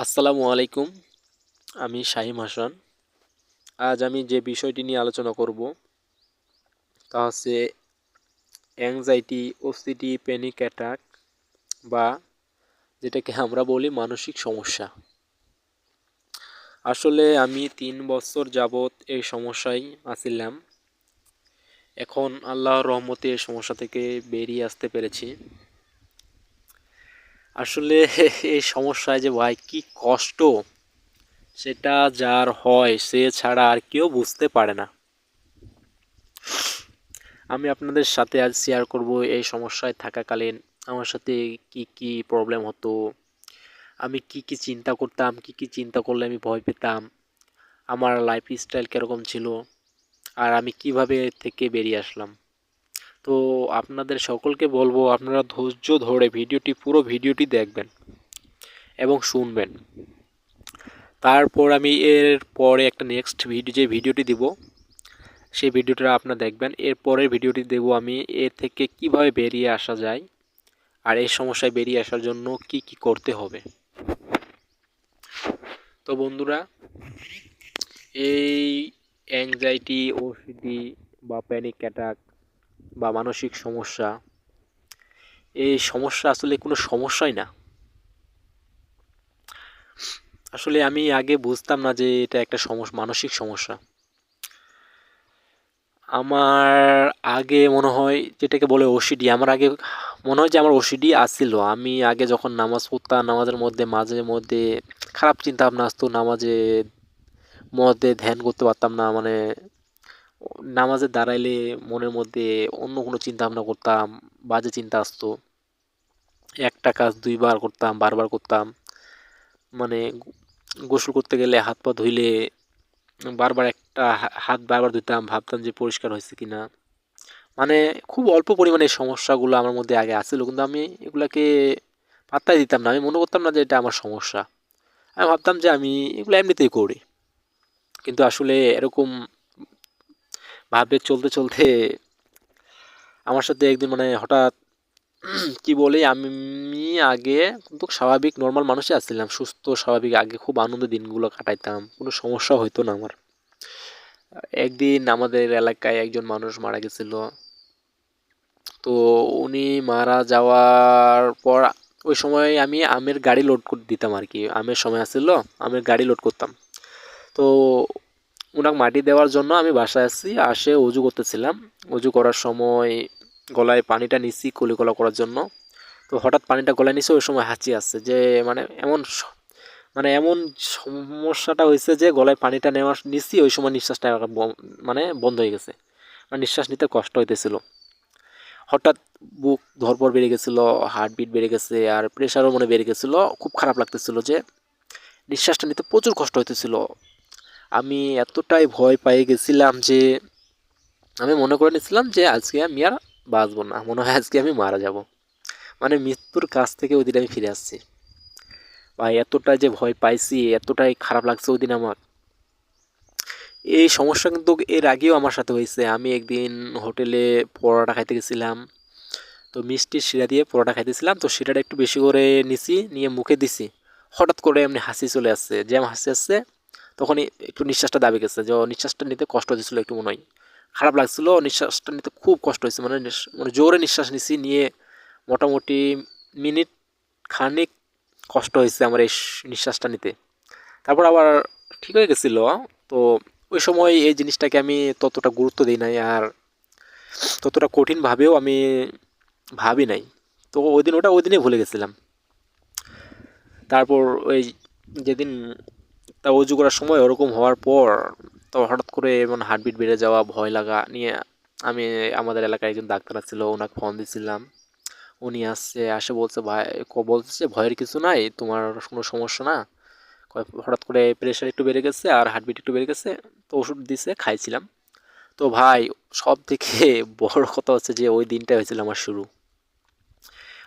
আসসালামু আলাইকুম, আমি শাহিম হাসান। আজ আমি যে বিষয়টি নিয়ে আলোচনা করব, তা হচ্ছে অ্যাংজাইটি ওসিডি প্যানিক অ্যাটাক বা যেটাকে আমরা বলি মানসিক সমস্যা। আসলে আমি তিন বছর যাবৎ এই সমস্যায় আছিলাম। এখন আল্লাহর রহমতে এই সমস্যা থেকে বেরিয়ে আসতে পেরেছি। আসলে এই সমস্যায় যে ভাই কি কষ্ট, সেটা যার হয় সে ছাড়া আর কেউ বুঝতে পারে না। আমি আপনাদের সাথে আজ শেয়ার করব এই সমস্যায় থাকাকালীন আমার সাথে কি কি প্রবলেম হতো, আমি কি কি চিন্তা করতাম, কি কি চিন্তা করলে আমি ভয় পেতাম, আমার লাইফ স্টাইল কীরকম ছিল, আর আমি কীভাবে থেকে বেরিয়ে আসলাম। তো আপনাদের সকলকে বলব, আপনারা ধৈর্য ধরে ভিডিওটি, পুরো ভিডিওটি দেখবেন এবং শুনবেন। তারপর আমি এর পরে একটা নেক্সট ভিডিও যে ভিডিওটি দিব সেই ভিডিওটা আপনারা দেখবেন। এর পরের ভিডিওটি দেব আমি এর থেকে কীভাবে বেরিয়ে আসা যায় আর এই সমস্যায় বেরিয়ে আসার জন্য কি কি করতে হবে। তো বন্ধুরা, এই অ্যাংজাইটি ওসিডি বা প্যানিক অ্যাটাক বা মানসিক সমস্যা, এই সমস্যা আসলে কোনো সমস্যাই না। আসলে আমি আগে বুঝতাম না যে এটা একটা সমস্যা মানসিক সমস্যা। আমার আগে মনে হয় যেটাকে বলে ওসিডি আমার আগে মনে হয় যে আমার ওসিডি আসছিল আমি আগে যখন নামাজ পড়তাম, নামাজের মধ্যে, মাঝে মধ্যে খারাপ চিন্তা ভাবনা আসতো, নামাজে মধ্যে ধ্যান করতে পারতাম না মানে নামাজে দাঁড়াইলে মনের মধ্যে অন্য কোনো চিন্তা ভাবনা করতাম, বাজে চিন্তা আসতো। একটা কাজ দুইবার করতাম, বারবার করতাম। মানে গোসল করতে গেলে হাত পা ধুইলে বারবার একটা হাত বারবার ধুতাম ভাবতাম যে পরিষ্কার হয়েছে কি না মানে খুব অল্প পরিমাণে সমস্যাগুলো আমার মধ্যে আগে আসছিল কিন্তু আমি এগুলাকে পাত্তাই দিতাম না। আমি মনে করতাম না যে এটা আমার সমস্যা। আমি ভাবতাম যে আমি এগুলো এমনিতেই করি। কিন্তু আসলে এরকম ভাবে চলতে চলতে আমার সাথে একদিন মানে হঠাৎ কি বলি, আমি আগে কিন্তু স্বাভাবিক নর্মাল মানুষই আসছিলাম, সুস্থ, স্বাভাবিক, আগে খুব আনন্দ দিনগুলো কাটাইতাম, কোনো সমস্যা হইতো না আমার। একদিন আমাদের এলাকায় একজন মানুষ মারা গেছিল, তো উনি মারা যাওয়ার পর ওই সময় আমি আমের গাড়ি লোড দিতাম আর কি, আমের সময় আসছিল, আমের গাড়ি লোড করতাম। তো ওনাকে মাটি দেওয়ার জন্য আমি বাসায় আসছি আসে উজু করতেছিলাম। উজু করার সময় গলায় পানিটা নিচ্ছি কলিকলা করার জন্য। তো হঠাৎ পানিটা গলায় নিচ্ছে ওই সময় হাঁচি আসছে যে মানে এমন মানে এমন সমস্যাটা হয়েছে যে, গলায় পানিটা নেওয়া নিচ্ছি ওই সময় নিঃশ্বাসটা মানে বন্ধ হয়ে গেছে। মানে নিঃশ্বাস নিতে কষ্ট হইতেছিল। হঠাৎ বুক ধরপর বেড়ে গেছিল, হার্টবিট বেড়ে গেছে, আর প্রেশারও মনে বেড়ে গেছিল। খুব খারাপ লাগতেছিল যে, নিঃশ্বাসটা নিতে প্রচুর কষ্ট হইতেছিল। আমি এতটাই ভয় পেয়ে গেছিলাম যে, আমি মনে করে নিয়েছিলাম যে আজকে আমি আর বাঁচবো না। মনে হয় আজকে আমি মারা যাব। মানে মৃত্যুর কাছ থেকে ওই দিন আমি ফিরে আসছি। ভাই, এতটাই যে ভয় পাইছি, এতটাই খারাপ লাগছে ওই দিন আমার। এই সমস্যা কিন্তু এর আগেও আমার সাথে হয়েছে। আমি একদিন হোটেলে পরোটা খাইতে গেছিলাম। তো মিষ্টির শিরা দিয়ে পরোটা খাইতেছিলাম। তো শিরাটা একটু বেশি করে নিছি, নিয়ে মুখে দিছি। হঠাৎ করে এমনি হাসি চলে আসছে। জ্যাম হাসি আসছে। তখনই একটু নিঃশ্বাসটা দাবি গেছে যে নিঃশ্বাসটা নিতে কষ্ট হচ্ছিল একটু মনে হয়। খারাপ লাগছিল, নিঃশ্বাসটা নিতে খুব কষ্ট হয়েছে। মানে মানে জোরে নিঃশ্বাস নিছি, নিয়ে মোটামুটি মিনিট খানিক কষ্ট হয়েছে আমার এই নিঃশ্বাসটা নিতে। তারপর আবার ঠিক হয়ে গেছিল, তো ওই সময় এই জিনিসটাকে আমি ততটা গুরুত্ব দিই নাই আর ততটা কঠিনভাবেও আমি ভাবি নাই। তো ওই দিন, ওটা ওই দিনে ভুলে গেছিলাম। তারপর ওই যেদিন তা উজু করার সময় ওরকম হওয়ার পর তো হঠাৎ করে এমন হার্টবিট বেড়ে যাওয়া, ভয় লাগা নিয়ে আমি আমাদের এলাকায় একজন ডাক্তার ছিল ওনাকে ফোন দিয়েছিলাম উনি আসছে, আসে বলছে, ভাই বলছে ভয়ের কিছু নাই, তোমার কোনো সমস্যা না? হঠাৎ করে প্রেশার একটু বেড়ে গেছে আর হার্টবিট একটু বেড়ে গেছে, তো ওষুধ দিছে, খাইছিলাম। তো ভাই সব থেকে বড় কথা হচ্ছে যে ওই দিনটা হয়েছিল আমার শুরু।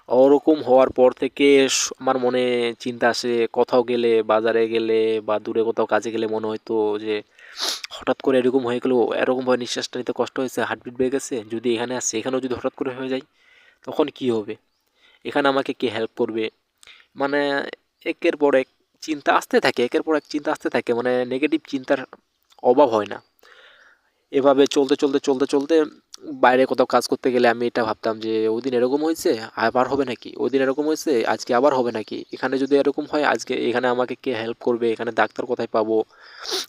ওরকম হওয়ার পর থেকে আমার মনে চিন্তা আসে, কোথাও গেলে, বাজারে গেলে বা দূরে কোথাও কাজে গেলে মনে হয়তো যে, হঠাৎ করে এরকম হয়ে গেলো এরকমভাবে নিঃশ্বাসটা নিতে কষ্ট হয়েছে হার্টবিট বেড়ে গেছে। যদি এখানে আসছে এখানেও যদি হঠাৎ করে হয়ে যায়, তখন কি হবে? এখানে আমাকে কে হেল্প করবে? মানে একের পর এক চিন্তা আসতে থাকে, একের পর এক চিন্তা আসতে থাকে মানে নেগেটিভ চিন্তার অভাব হয় না। এভাবে চলতে চলতে চলতে চলতে বাইরে কোথাও কাজ করতে গেলে আমি এটা ভাবতাম যে ওই দিন এরকম হয়েছে, আবার হবে নাকি? ওই দিন এরকম হয়েছে, আজকে আবার হবে নাকি? এখানে যদি এরকম হয়, আজকে এখানে আমাকে কে হেল্প করবে? এখানে ডাক্তার কোথায় পাবো?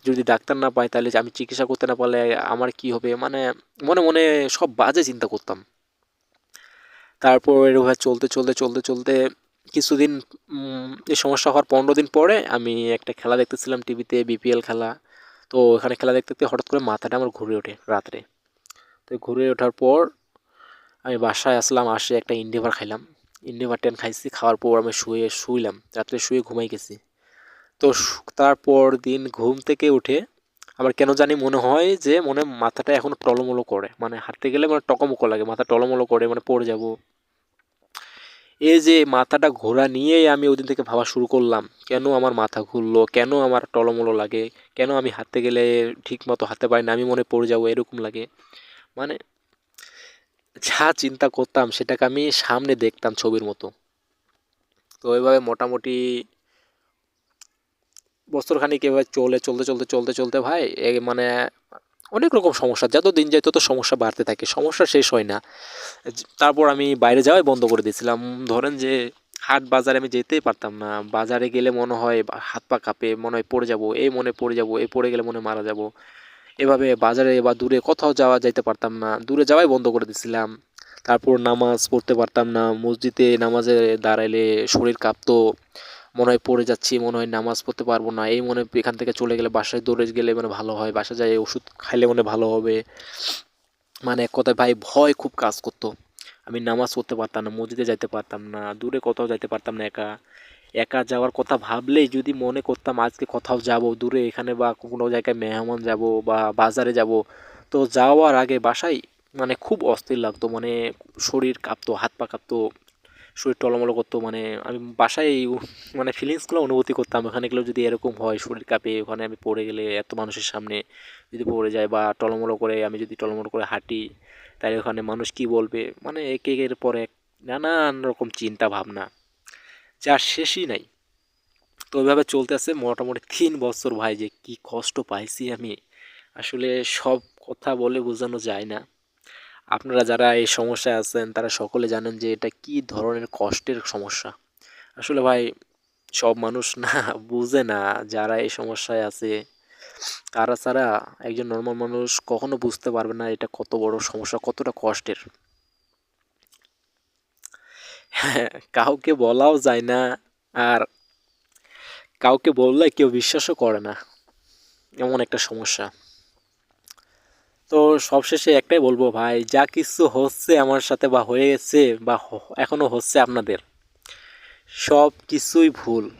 যদি ডাক্তার না পাই, তাহলে আমি চিকিৎসা করতে না পারলে আমার কি হবে? মানে মনে মনে সব বাজে চিন্তা করতাম। তারপর এরভাবে চলতে চলতে চলতে চলতে কিছুদিন এই সমস্যা হওয়ার পনেরো দিন পরে আমি একটা খেলা দেখতেছিলাম টিভিতে বিপিএল খেলা। তো ওখানে খেলা দেখতে দেখতে হঠাৎ করে মাথাটা আমার ঘুরে ওঠে রাত্রে। তো ঘুরে ওঠার পর আমি বাসায় আসলাম, আসে একটা ইন্ডিভার খাইলাম। ইন্ডিভার টেন খাইছি, খাওয়ার পর আমি শুয়ে, শুইলাম। রাত্রে শুয়ে ঘুমাই গেছি। তো তারপর দিন ঘুম থেকে উঠে আমার কেন জানি মনে হয় যে মনে মাথাটা এখনও টলমলো করে। মানে হাঁটতে গেলে মানে টকমকো লাগে, মাথা টলমলো করে মানে পড়ে যাব। এই যে মাথাটা ঘোরা নিয়েই আমি ওই থেকে ভাবা শুরু করলাম, কেন আমার মাথা ঘুরলো, কেন আমার টলমলো লাগে, কেন আমি হাঁটতে গেলে ঠিক মতো হাঁটতে পারি না, আমি মনে পড়ে যাব, এরকম লাগে। মানে যা চিন্তা করতাম সেটাকে আমি সামনে দেখতাম ছবির মতো। তো ওইভাবে মোটামুটি বছরখানিক এভাবে চলে, চলতে চলতে চলতে চলতে ভাই মানে অনেক রকম সমস্যা। যত দিন যায় তত সমস্যা বাড়তে থাকে, সমস্যা শেষ হয় না। তারপর আমি বাইরে যাওয়াই বন্ধ করে দিয়েছিলাম। ধরেন যে হাট বাজারে আমি যেতেই পারতাম না। বাজারে গেলে মনে হয় হাত পা কাঁপে, মনে হয় পড়ে যাব, এই মনে পড়ে যাব, এই পড়ে গেলে মনে মারা যাব। এভাবে বাজারে বা দূরে কোথাও যাওয়া যাইতে পারতাম না। দূরে যাওয়াই বন্ধ করে দিয়েছিলাম তারপর নামাজ পড়তে পারতাম না। মসজিদে নামাজে দাঁড়াইলে শরীর কাঁপতো। মনে হয় পড়ে যাচ্ছি, মনে হয় নামাজ পড়তে পারব না। এই মনে এখান থেকে চলে গেলে বাসায় দৌড়ে গেলে মানে ভালো হয়। বাসা যায় ওষুধ খাইলে মনে ভালো হবে। মানে এক কথায় ভাই ভয় খুব কাজ করতো। আমি নামাজ পড়তে পারতাম না, মসজিদে যাইতে পারতাম না, দূরে কোথাও যাইতে পারতাম না একা। একা যাওয়ার কথা ভাবলেই যদি মনে করতাম আজকে কোথাও যাব, দূরে এখানে বা কোনো জায়গায় মেহমান যাব বা বাজারে যাব, তো যাওয়ার আগে বাসায় মানে খুব অস্থির লাগতো মানে শরীর কাঁপতো, হাত পা কাঁপতো, শরীর টলমলো করতো মানে আমি বাসায় মানে ফিলিংসগুলো অনুভূতি করতাম, ওখানে গেলেও যদি এরকম হয়, শরীর কাঁপে, ওখানে আমি পড়ে গেলে এত মানুষের সামনে যদি পড়ে যায় বা টলমলো করে, আমি যদি টলমলো করে হাঁটি, তাহলে ওখানে মানুষ কি বলবে? মানে এক একের পর এক নানান রকম চিন্তা ভাবনা। যার শেষই নাই। তো ওইভাবে চলতে আছে মোটামুটি তিন বছর ভাই যে কি কষ্ট পাইছি আমি। আসলে সব কথা বলে বোঝানো যায় না। আপনারা যারা এই সমস্যায় আছেন, তারা সকলে জানেন যে এটা কি ধরনের কষ্টের সমস্যা। আসলে ভাই, সব মানুষ না, বুঝে না যারা এই সমস্যায় আছে, তারা ছাড়া একজন নর্মাল মানুষ কখনো বুঝতে পারবে না এটা কত বড় সমস্যা, কতটা কষ্টের। কাউকে বলাও যায় না আর কাউকে বললে কেউ বিশ্বাসও করে না। এমন একটা সমস্যা। তো সবশেষে একটাই বলব ভাই, যা কিছু হচ্ছে আমার সাথে বা হয়ে গেছে বা এখনও হচ্ছে আপনাদের, সব কিছুই ভুল।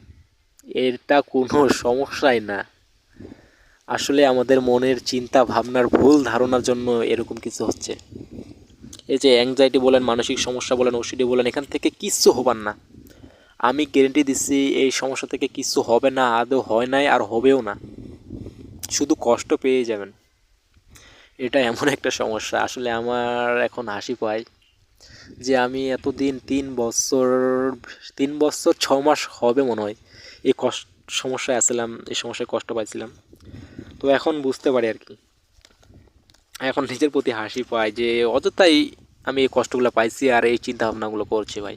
এটা কোনো সমস্যাই না। আসলে আমাদের মনের চিন্তা ভাবনার ভুল ধারণার জন্য এরকম কিছু হচ্ছে। এই যে অ্যাংজাইটি বলেন, মানসিক সমস্যা বলেন ওষুধি বলেন, এখান থেকে কিচ্ছু হবার না। আমি গ্যারেন্টি দিচ্ছি, এই সমস্যা থেকে কিছু হবে না, আদৌ হয় নাই আর হবেও না। শুধু কষ্ট পেয়ে যাবেন। এটা এমন একটা সমস্যা। আসলে আমার এখন হাসি পায় যে আমি এতদিন তিন বছর তিন বছর ছ মাস হবে মনে হয়, এই কষ্ট সমস্যায় আসছিলাম এই সমস্যায় কষ্ট পাইছিলাম। তো এখন বুঝতে পারি আর কি। এখন নিজের প্রতি হাসি পায় যে অযথাই আমি এই কষ্টগুলো পাইছি আর এই চিন্তা ভাবনাগুলো করছি ভাই।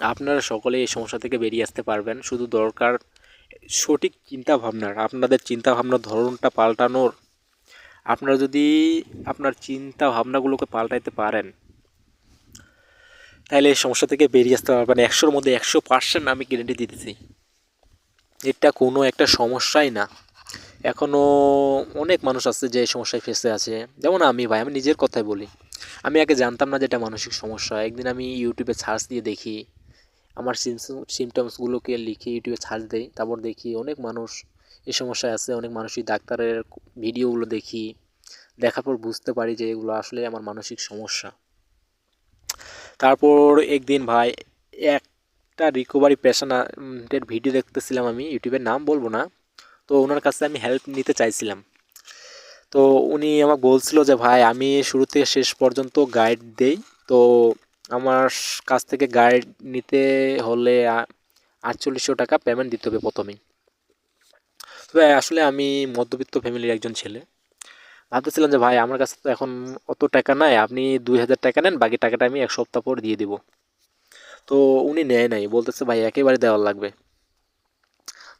আপনারা সকলে এই সমস্যা থেকে বেরিয়ে আসতে পারবেন। শুধু দরকার সঠিক চিন্তা ভাবনার আপনাদের চিন্তা ভাবনার ধরনটা পাল্টানোর। আপনারা যদি আপনার চিন্তা ভাবনাগুলোকে পাল্টাইতে পারেন, তাহলে এই সমস্যা থেকে বেরিয়ে আসতে পারবেন। একশোর মধ্যে একশো পার্সেন্ট আমি গ্যারেন্টি দিতেছি। এটা কোনো একটা সমস্যাই না। এখনও অনেক মানুষ আছে যে এই সমস্যায় ফেসে আছে। যেমন আমি ভাই, আমি নিজের কথাই বলি। আমি আগে জানতাম না যে এটা মানসিক সমস্যা। একদিন আমি ইউটিউবে সার্চ দিয়ে দেখি, আমার সিমটমসগুলোকে লিখে ইউটিউবে সার্চ দিই, তারপর দেখি অনেক মানুষ এই সমস্যায় আছে, অনেক মানুষই ডাক্তারের ভিডিওগুলো দেখি। দেখার পর বুঝতে পারি যে এগুলো আসলে আমার মানসিক সমস্যা। তারপর একদিন ভাই, একটা রিকভারি পেশেন্টের ভিডিও দেখতেছিলাম আমি ইউটিউবের নাম বলব না। তো ওনার কাছে আমি হেল্প নিতে চাইছিলাম। তো উনি আমাকে বলছিল যে, ভাই, আমি শুরু থেকে শেষ পর্যন্ত গাইড দেই। তো আমার কাছ থেকে গাইড নিতে হলে আটচল্লিশশো টাকা পেমেন্ট দিতে হবে প্রথমেই। তবে আসলে আমি মধ্যবিত্ত ফ্যামিলির একজন ছেলে। ভাবতেছিলাম যে, ভাই, আমার কাছে তো এখন অত টাকা নাই। আপনি দুই হাজার টাকা নেন, বাকি টাকাটা আমি এক সপ্তাহ পর দিয়ে দিব। তো উনি নেয় নাই। বলতেছে, ভাই, একেবারে দেওয়ার লাগবে।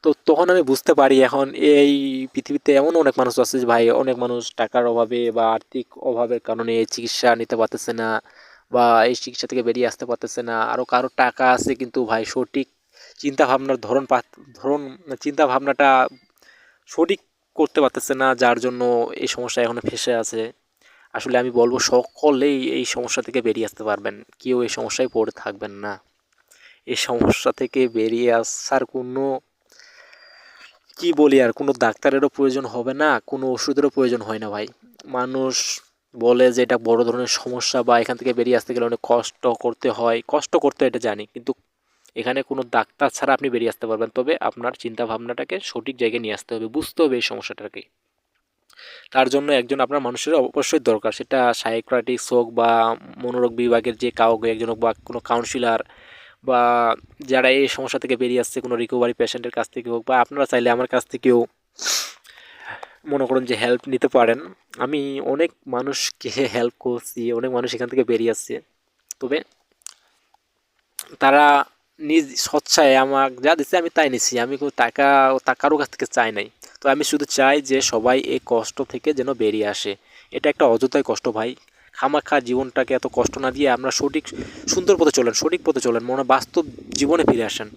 তো তখন আমি বুঝতে পারি এখন এই পৃথিবীতে এমন অনেক মানুষ আছে ভাই, অনেক মানুষ টাকার অভাবে বা আর্থিক অভাবের কারণে এই চিকিৎসা নিতে পারতেছে না বা এই চিকিৎসা থেকে বেরিয়ে আসতে পারতেছে না। আরও কারও টাকা আছে কিন্তু ভাই সঠিক চিন্তা ভাবনার ধরন পা- ধরন চিন্তা ভাবনাটা সঠিক করতে পারতেছে না, যার জন্য এই সমস্যা এখনও ফেসে আছে। আসলে আমি বলব সকলেই এই সমস্যা থেকে বেরিয়ে আসতে পারবেন, কেউ এই সমস্যায় পড়ে থাকবেন না। এই সমস্যা থেকে বেরিয়ে আসার কোনো কি বলি আর, কোনো ডাক্তারেরও প্রয়োজন হবে না, কোনো ওষুধেরও প্রয়োজন হয় না ভাই। মানুষ বলে যে এটা বড় ধরনের সমস্যা বা এখান থেকে বেরিয়ে আসতে গেলে অনেক কষ্ট করতে হয়, কষ্ট করতে এটা জানি, কিন্তু এখানে কোনো ডাক্তার ছাড়া আপনি বেরিয়ে আসতে পারবেন। তবে আপনার চিন্তা ভাবনাটাকে সঠিক জায়গায় নিয়ে আসতে হবে, বুঝতে হবে এই সমস্যাটাকে। তার জন্য একজন আপনার মানুষের অবশ্যই দরকার, সেটা সাইক্রাটিক্স হোক বা মনোরোগ বিভাগের যে কাউকে, একজন হোক বা কোনো কাউন্সিলার বা যারা এই সমস্যা থেকে বেরিয়ে আসছে, কোনো রিকভারি পেশেন্টের কাছ থেকে হোক বা আপনারা চাইলে আমার কাছ থেকেও মনে করুন যে হেল্প নিতে পারেন। আমি অনেক মানুষকে হেল্প করছি, অনেক মানুষ এখান থেকে বেরিয়ে আসছে। তবে তারা নিজ স্বচ্ছায় আমাকে যা দিচ্ছে আমি তাই নিছি, আমি টাকা, তা কারও কাছ থেকে চাই নাই। তো আমি শুধু চাই যে সবাই এই কষ্ট থেকে যেন বেরিয়ে আসে। এটা একটা অযথাই কষ্ট ভাই। খামাখা জীবনটাকে এত কষ্ট না দিয়ে আমরা সঠিক সুন্দর পথে চলেন, সঠিক পথে চলেন, মনে বাস্তব জীবনে ফিরে আসেন।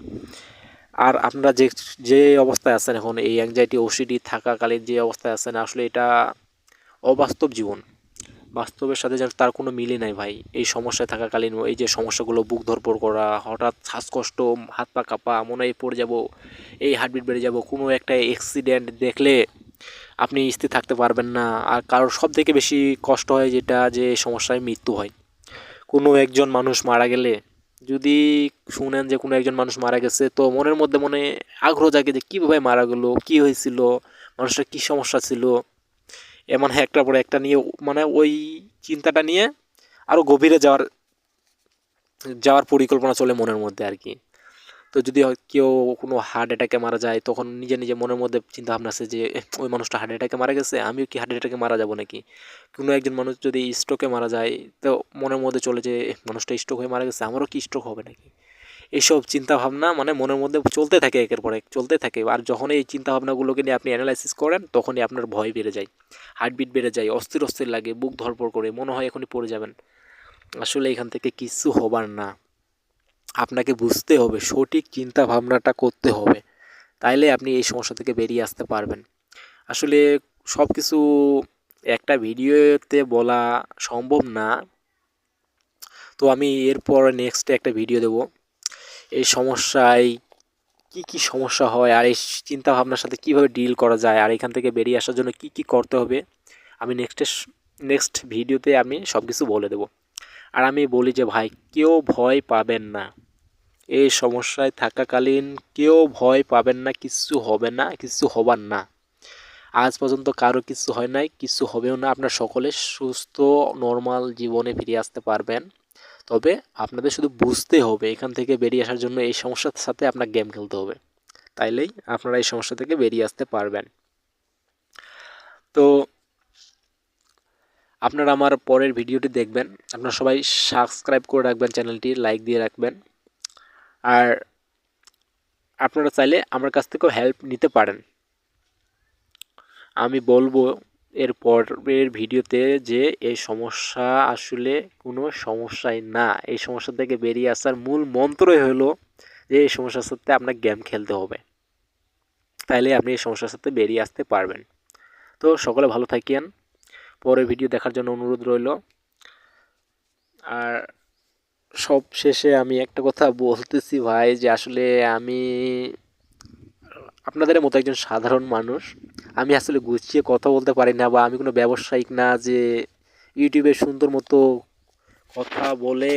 আর আপনারা যে যে অবস্থায় আছেন এখন, এই অ্যাংজাইটি ওসিডি থাকাকালীন যে অবস্থায় আছেন, আসলে এটা অবাস্তব জীবন। বাস্তবের সাথে যেন তার কোনো মিলই নাই ভাই। এই সমস্যায় থাকাকালীন, এই যে সমস্যাগুলো, বুক ধরপড় করা, হঠাৎ শ্বাসকষ্ট, হাত পা কাঁপা, মনে হয় পড়ে যাব, এই হার্টবিট বেড়ে যাব, কোনো একটা অ্যাক্সিডেন্ট দেখলে আপনি স্থির থাকতে পারবেন না। আর কারোর সব থেকে বেশি কষ্ট হয় যেটা যে সমস্যায় মৃত্যু হয়। কোনো একজন মানুষ মারা গেলে, যদি শুনেন যে কোনো একজন মানুষ মারা গেছে, তো মনের মধ্যে মনে আগ্রহ জাগে যে কীভাবে মারা গেলো, কী হয়েছিল মানুষটার কী সমস্যা ছিল। এমন একটার পরে একটা নিয়ে মানে ওই চিন্তাটা নিয়ে আরও গভীরে যাওয়ার যাওয়ার পরিকল্পনা চলে মনের মধ্যে আর কি। তো যদি কেউ কোনো হার্ট অ্যাটাকে মারা যায় তখন নিজে নিজে মনের মধ্যে চিন্তা ভাবনা আছে যে ওই মানুষটা হার্ট অ্যাটাকে মারা গেছে আমিও কি হার্ট অ্যাটাকে মারা যাব নাকি? কোনো একজন মানুষ যদি স্ট্রোকে মারা যায় তো মনের মধ্যে চলে যে "এহ, মানুষটা স্ট্রোক হয়ে মারা গেছে আমারও কি স্ট্রোক হবে নাকি? এইসব চিন্তা ভাবনা মানে মনের মধ্যে চলতে থাকে একের পর এক চলতে থাকে। আর যখন এই চিন্তা ভাবনাগুলোকে নিয়ে আপনি অ্যানালাইসিস করেন তখনই আপনার ভয় বেড়ে যায় হার্টবিট বেড়ে যায় অস্থির অস্থির লাগে বুক ধরপড় করে মনে হয় এখনই পড়ে যাবেন। আসলে এখান থেকে কিছু হবার না। আপনাকে বুঝতে হবে, সঠিক চিন্তা ভাবনাটা করতে হবে। তাইলে আপনি এই সমস্যা থেকে বেরিয়ে আসতে পারবেন। আসলে সব কিছু একটা ভিডিওতে বলা সম্ভব না। তো আমি এরপর নেক্সট একটা ভিডিও দেব। এই সমস্যায় কি কি সমস্যা হয়, আর এই চিন্তা ভাবনার সাথে কীভাবে ডিল করা যায়, আর এখান থেকে বেরিয়ে আসার জন্য কি কি করতে হবে, আমি নেক্সটে নেক্সট ভিডিওতে আমি সব কিছু বলে দেব। আর আমি বলি যে, ভাই, কেউ ভয় পাবেন না। এই সমস্যায় থাকাকালীন কেউ ভয় পাবেন না, কিছু হবে না, কিছু হবার না। আজ পর্যন্ত কারও কিছু হয় নাই, কিছু হবেও না। আপনার সকলে সুস্থ নর্মাল জীবনে ফিরে আসতে পারবেন। তবে আপনাদের শুধু বুঝতে হবে, এখান থেকে বেরিয়ে আসার জন্য এই সমস্যার সাথে আপনার গেম খেলতে হবে। তাইলেই আপনারা এই সমস্যা থেকে বেরিয়ে আসতে পারবেন। তো আপনারা আমার পরের ভিডিওটি দেখবেন। আপনারা সবাই সাবস্ক্রাইব করে রাখবেন চ্যানেলটি লাইক দিয়ে রাখবেন। আর আপনারা চাইলে আমার কাছ থেকেও হেল্প নিতে পারেন। আমি বলব এর পরের ভিডিওতে যে এই সমস্যা আসলে কোনো সমস্যাই না। এই সমস্যা থেকে বেরিয়ে আসার মূল মন্ত্রই হলো যে এই সমস্যার সাথে আপনার গেম খেলতে হবে। তাইলে আপনি এই সমস্যার সাথে বেরিয়ে আসতে পারবেন। তো সকলে ভালো থাকেন। পরের ভিডিও দেখার জন্য অনুরোধ রইল। আর সব শেষে আমি একটা কথা বলতেছি ভাই, যে আসলে আমি আপনাদের মতো একজন সাধারণ মানুষ। আমি আসলে গুছিয়ে কথা বলতে পারি না বা আমি কোনো ব্যবসায়িক না যে ইউটিউবে সুন্দর মতো কথা বলে